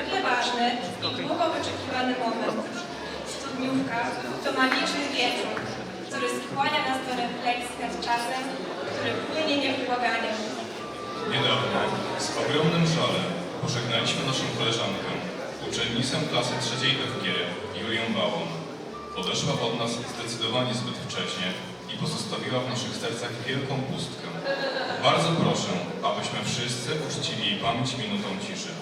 niezwykle ważny i długo wyczekiwany moment. Studniówka to magiczny wieczór, który skłania nas do refleksji nad czasem, który płynie nieubłaganie. Niedawno, z ogromnym żalem, pożegnaliśmy naszą koleżankę, uczennicę klasy trzeciej FG, Julię Bałą. Odeszła od nas zdecydowanie zbyt wcześnie i pozostawiła w naszych sercach wielką pustkę. Bardzo proszę, abyśmy wszyscy uczcili jej pamięć minutą ciszy.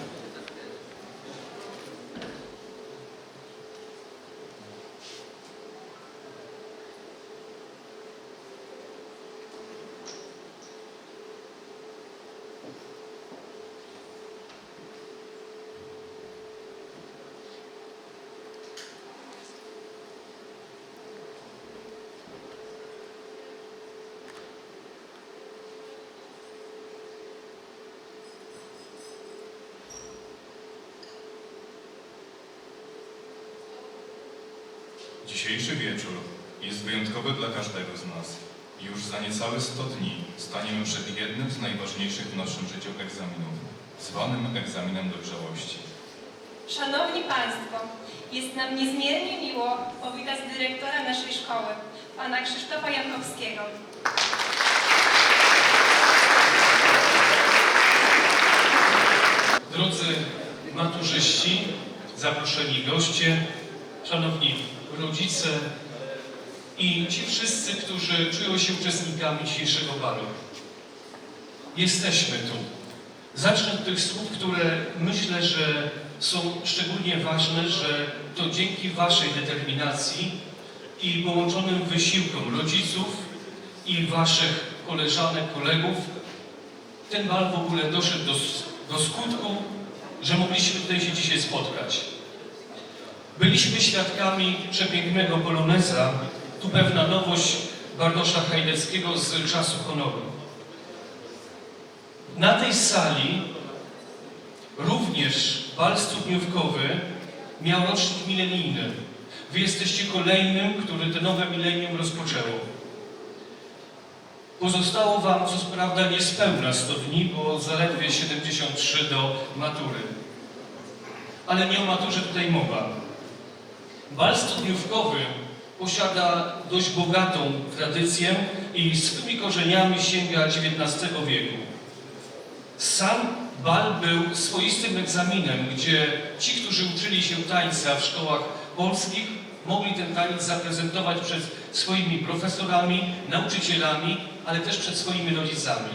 Dzisiejszy wieczór jest wyjątkowy dla każdego z nas. Już za niecałe 100 dni staniemy przed jednym z najważniejszych w naszym życiu egzaminów, zwanym egzaminem dojrzałości. Szanowni Państwo, jest nam niezmiernie miło powitać dyrektora naszej szkoły, pana Krzysztofa Jankowskiego. Drodzy maturzyści, zaproszeni goście, szanowni rodzice i ci wszyscy, którzy czują się uczestnikami dzisiejszego balu. Jesteśmy tu. Zacznę od tych słów, które myślę, że są szczególnie ważne, że to dzięki Waszej determinacji i połączonym wysiłkom rodziców i Waszych koleżanek, kolegów ten bal w ogóle doszedł do, do skutku, że mogliśmy tutaj się dzisiaj spotkać. Byliśmy świadkami przepięknego poloneza, tu pewna nowość Bardosza Hajdeckiego z czasu honoru. Na tej sali również bal studniówkowy miał rocznik milenijny. Wy jesteście kolejnym, który te nowe milenium rozpoczęło. Pozostało Wam, co prawda, niespełna 100 dni, bo zaledwie 73 do matury. Ale nie o maturze tutaj mowa. Bal studniówkowy posiada dość bogatą tradycję i swymi korzeniami sięga XIX wieku. Sam bal był swoistym egzaminem, gdzie ci, którzy uczyli się tańca w szkołach polskich, mogli ten taniec zaprezentować przed swoimi profesorami, nauczycielami, ale też przed swoimi rodzicami.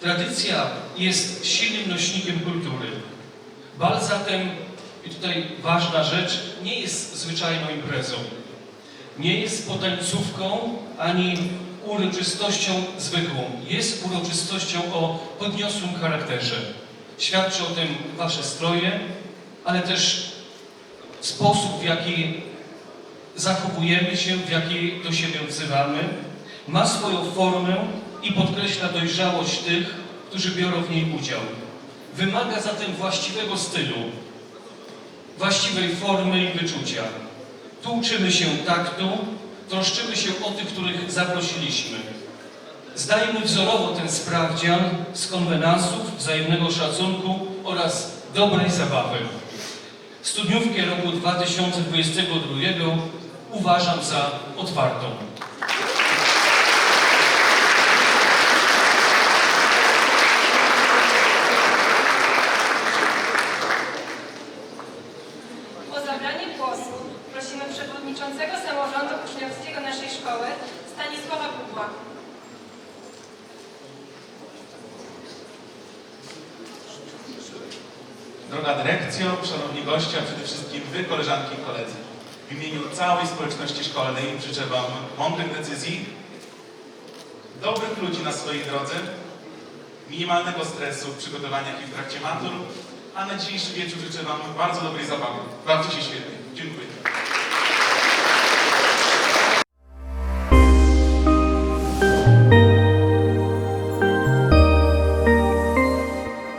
Tradycja jest silnym nośnikiem kultury. Bal zatem, i tutaj ważna rzecz, nie jest zwyczajną imprezą. Nie jest potańcówką ani uroczystością zwykłą. Jest uroczystością o podniosłym charakterze. Świadczy o tym Wasze stroje, ale też sposób, w jaki zachowujemy się, w jaki do siebie odzywamy. Ma swoją formę i podkreśla dojrzałość tych, którzy biorą w niej udział. Wymaga zatem właściwego stylu, właściwej formy i wyczucia. Tu uczymy się taktu, troszczymy się o tych, których zaprosiliśmy. Zdajemy wzorowo ten sprawdzian z konwenansów, wzajemnego szacunku oraz dobrej zabawy. Studniówkę roku 2022 uważam za otwartą. Stanisława Kubła. Droga dyrekcjo, szanowni goście, a przede wszystkim wy, koleżanki i koledzy. W imieniu całej społeczności szkolnej życzę wam mądrych decyzji, dobrych ludzi na swojej drodze, minimalnego stresu w przygotowaniach i w trakcie matur, a na dzisiejszy wieczór życzę wam bardzo dobrej zabawy. Bawcie się świetnie. Dziękuję.